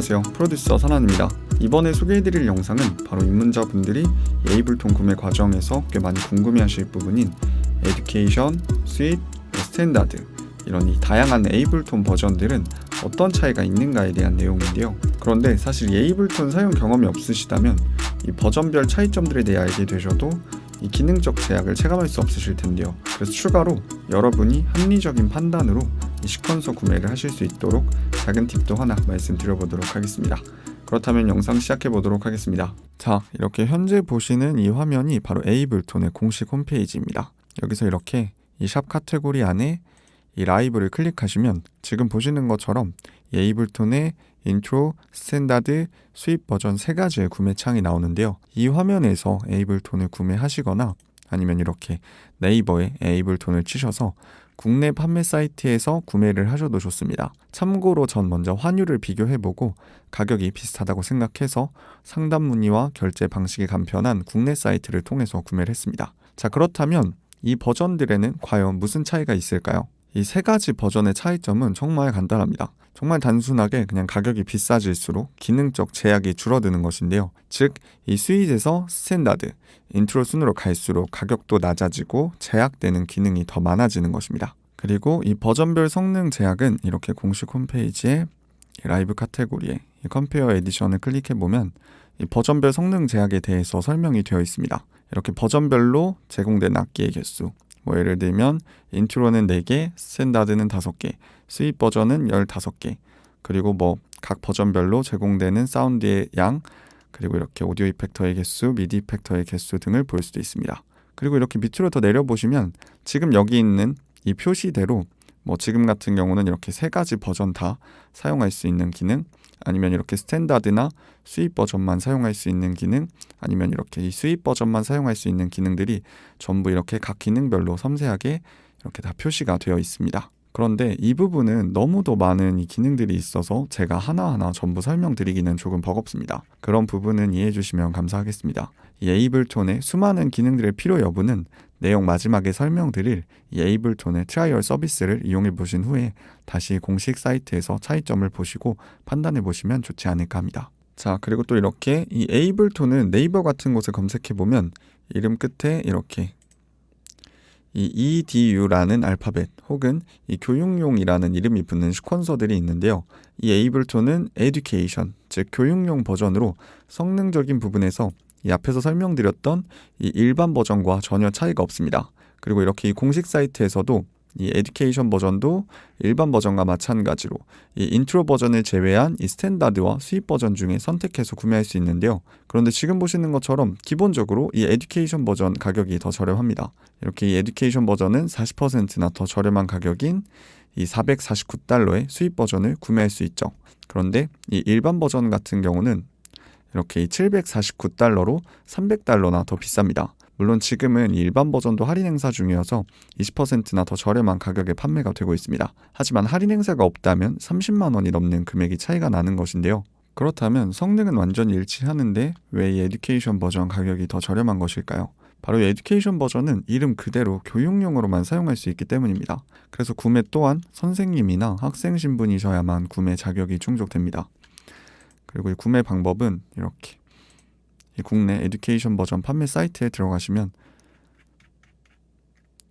안녕하세요. 프로듀서 선환입니다. 이번에 소개해드릴 영상은 바로 입문자분들이 에이블톤 구매 과정에서 꽤 많이 궁금해하실 부분인 에듀케이션, 스윗, 스탠다드 이런 이 다양한 에이블톤 버전들은 어떤 차이가 있는가에 대한 내용인데요. 그런데 사실 이 에이블톤 사용 경험이 없으시다면 이 버전별 차이점들에 대해 알게 되셔도 이 기능적 제약을 체감할 수 없으실 텐데요. 그래서 추가로 여러분이 합리적인 판단으로 이 시퀀서 구매를 하실 수 있도록 작은 팁도 하나 말씀드려보도록 하겠습니다. 그렇다면 영상 시작해 보도록 하겠습니다. 자, 이렇게 현재 보시는 이 화면이 바로 에이블톤의 공식 홈페이지입니다. 여기서 이렇게 이 샵 카테고리 안에 이 라이브를 클릭하시면 지금 보시는 것처럼 이 에이블톤의 인트로, 스탠다드, 수입 버전 세 가지의 구매 창이 나오는데요. 이 화면에서 에이블톤을 구매하시거나 아니면 이렇게 네이버에 에이블톤을 치셔서 국내 판매 사이트에서 구매를 하셔도 좋습니다. 참고로 전 먼저 환율을 비교해보고 가격이 비슷하다고 생각해서 상담 문의와 결제 방식이 간편한 국내 사이트를 통해서 구매를 했습니다. 자, 그렇다면 이 버전들에는 과연 무슨 차이가 있을까요? 이 세 가지 버전의 차이점은 정말 간단합니다. 정말 단순하게 그냥 가격이 비싸질수록 기능적 제약이 줄어드는 것인데요. 즉, 이 스윗에서 스탠다드, 인트로 순으로 갈수록 가격도 낮아지고 제약되는 기능이 더 많아지는 것입니다. 그리고 이 버전별 성능 제약은 이렇게 공식 홈페이지에 라이브 카테고리에 이 컴페어 에디션을 클릭해 보면 이 버전별 성능 제약에 대해서 설명이 되어 있습니다. 이렇게 버전별로 제공된 악기의 개수, 뭐 예를 들면 인트로는 4개, 스탠다드는 5개, 스윗 버전은 15개, 그리고 뭐 각 버전별로 제공되는 사운드의 양, 그리고 이렇게 오디오 이펙터의 개수, 미디 이펙터의 개수 등을 볼 수도 있습니다. 그리고 이렇게 밑으로 더 내려보시면 지금 여기 있는 이 표시대로 뭐 지금 같은 경우는 이렇게 세 가지 버전 다 사용할 수 있는 기능, 아니면 이렇게 스탠다드나 수입 버전만 사용할 수 있는 기능, 아니면 이렇게 이 수입 버전만 사용할 수 있는 기능들이 전부 이렇게 각 기능별로 섬세하게 이렇게 다 표시가 되어 있습니다. 그런데 이 부분은 너무도 많은 이 기능들이 있어서 제가 하나하나 전부 설명드리기는 조금 버겁습니다. 그런 부분은 이해해 주시면 감사하겠습니다. 이 에이블톤의 수많은 기능들의 필요 여부는 내용 마지막에 설명드릴 이 에이블톤의 트라이얼 서비스를 이용해 보신 후에 다시 공식 사이트에서 차이점을 보시고 판단해 보시면 좋지 않을까 합니다. 자, 그리고 또 이렇게 이 에이블톤은 네이버 같은 곳에 검색해 보면 이름 끝에 이렇게 이 EDU라는 알파벳 혹은 이 교육용이라는 이름이 붙는 시퀀서들이 있는데요. 이 에이블톤은 에듀케이션, 즉 교육용 버전으로 성능적인 부분에서 이 앞에서 설명드렸던 이 일반 버전과 전혀 차이가 없습니다. 그리고 이렇게 이 공식 사이트에서도 이 에듀케이션 버전도 일반 버전과 마찬가지로 이 인트로 버전을 제외한 이 스탠다드와 수입 버전 중에 선택해서 구매할 수 있는데요. 그런데 지금 보시는 것처럼 기본적으로 이 에듀케이션 버전 가격이 더 저렴합니다. 이렇게 이 에듀케이션 버전은 40%나 더 저렴한 가격인 이 449달러의 수입 버전을 구매할 수 있죠. 그런데 이 일반 버전 같은 경우는 이렇게 이 749달러로 300달러나 더 비쌉니다. 물론 지금은 일반 버전도 할인 행사 중이어서 20%나 더 저렴한 가격에 판매가 되고 있습니다. 하지만 할인 행사가 없다면 30만 원이 넘는 금액이 차이가 나는 것인데요. 그렇다면 성능은 완전히 일치하는데 왜 이 에듀케이션 버전 가격이 더 저렴한 것일까요? 바로 이 에듀케이션 버전은 이름 그대로 교육용으로만 사용할 수 있기 때문입니다. 그래서 구매 또한 선생님이나 학생 신분이셔야만 구매 자격이 충족됩니다. 그리고 이 구매 방법은 이렇게 이 국내 에듀케이션 버전 판매 사이트에 들어가시면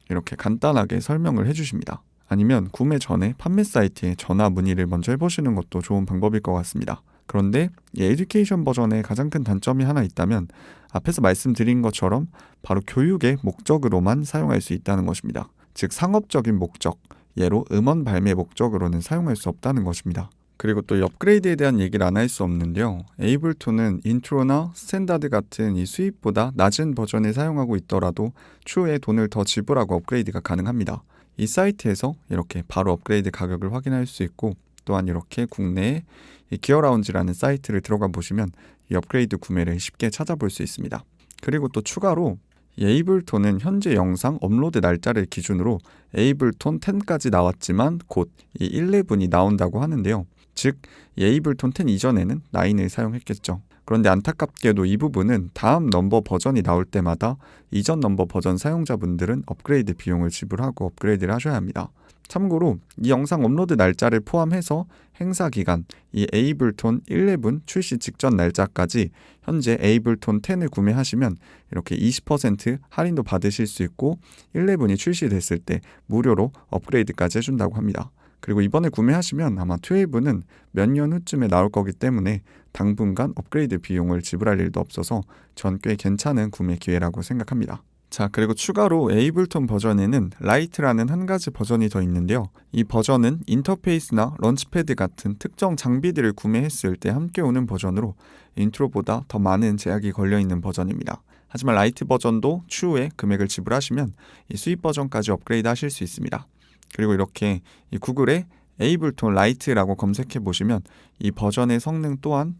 이렇게 간단하게 설명을 해주십니다. 아니면 구매 전에 판매 사이트에 전화 문의를 먼저 해보시는 것도 좋은 방법일 것 같습니다. 그런데 이 에듀케이션 버전의 가장 큰 단점이 하나 있다면 앞에서 말씀드린 것처럼 바로 교육의 목적으로만 사용할 수 있다는 것입니다. 즉 상업적인 목적, 예로 음원 발매 목적으로는 사용할 수 없다는 것입니다. 그리고 또 업그레이드에 대한 얘기를 안 할 수 없는데요. 에이블톤은 인트로나 스탠다드 같은 이 수입보다 낮은 버전을 사용하고 있더라도 추후에 돈을 더 지불하고 업그레이드가 가능합니다. 이 사이트에서 이렇게 바로 업그레이드 가격을 확인할 수 있고 또한 이렇게 국내에 이 기어 라운지라는 사이트를 들어가 보시면 이 업그레이드 구매를 쉽게 찾아볼 수 있습니다. 그리고 또 추가로 이 에이블톤은 현재 영상 업로드 날짜를 기준으로 에이블톤 10까지 나왔지만 곧 이 11이 나온다고 하는데요. 즉, 이 에이블톤 10 이전에는 9을 사용했겠죠. 그런데 안타깝게도 이 부분은 다음 넘버 버전이 나올 때마다 이전 넘버 버전 사용자분들은 업그레이드 비용을 지불하고 업그레이드를 하셔야 합니다. 참고로 이 영상 업로드 날짜를 포함해서 행사 기간 이 에이블톤 11 출시 직전 날짜까지 현재 에이블톤 10을 구매하시면 이렇게 20% 할인도 받으실 수 있고 11이 출시됐을 때 무료로 업그레이드까지 해준다고 합니다. 그리고 이번에 구매하시면 아마 12는 몇 년 후쯤에 나올 거기 때문에 당분간 업그레이드 비용을 지불할 일도 없어서 전 꽤 괜찮은 구매 기회라고 생각합니다. 자, 그리고 추가로 에이블톤 버전에는 라이트라는 한 가지 버전이 더 있는데요. 이 버전은 인터페이스나 런치패드 같은 특정 장비들을 구매했을 때 함께 오는 버전으로 인트로보다 더 많은 제약이 걸려 있는 버전입니다. 하지만 라이트 버전도 추후에 금액을 지불하시면 이 수입 버전까지 업그레이드 하실 수 있습니다. 그리고 이렇게 이 구글에 에이블톤 라이트라고 검색해 보시면 이 버전의 성능 또한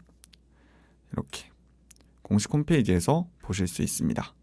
이렇게 공식 홈페이지에서 보실 수 있습니다.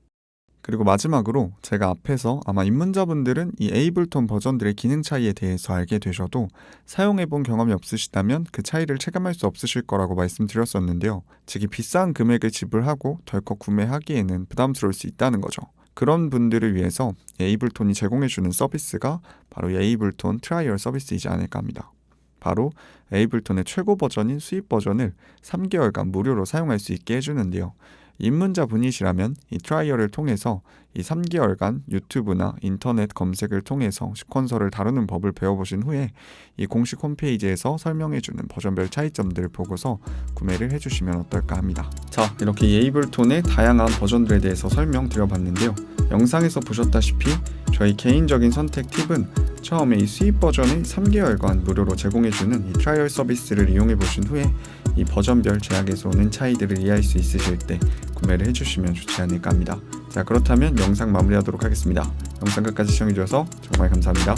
그리고 마지막으로 제가 앞에서 아마 입문자분들은 이 에이블톤 버전들의 기능 차이에 대해서 알게 되셔도 사용해본 경험이 없으시다면 그 차이를 체감할 수 없으실 거라고 말씀드렸었는데요. 즉이 비싼 금액을 지불하고 덜컥 구매하기에는 부담스러울 수 있다는 거죠. 그런 분들을 위해서 에이블톤이 제공해주는 서비스가 바로 에이블톤 트라이얼 서비스이지 않을까 합니다. 바로 에이블톤의 최고 버전인 수입 버전을 3개월간 무료로 사용할 수 있게 해주는데요. 입문자 분이시라면 이 트라이얼을 통해서 이 3개월간 유튜브나 인터넷 검색을 통해서 시퀀서를 다루는 법을 배워보신 후에 이 공식 홈페이지에서 설명해주는 버전별 차이점들을 보고서 구매를 해주시면 어떨까 합니다. 자, 이렇게 에이블톤의 다양한 버전들에 대해서 설명드려봤는데요. 영상에서 보셨다시피 저희 개인적인 선택 팁은 처음에 이 수입 버전을 3개월간 무료로 제공해주는 이 트라이얼 서비스를 이용해 보신 후에 이 버전별 제약에서 오는 차이들을 이해할 수 있으실 때 구매를 해주시면 좋지 않을까 합니다. 자 그렇다면 영상 마무리하도록 하겠습니다. 영상 끝까지 시청해주셔서 정말 감사합니다.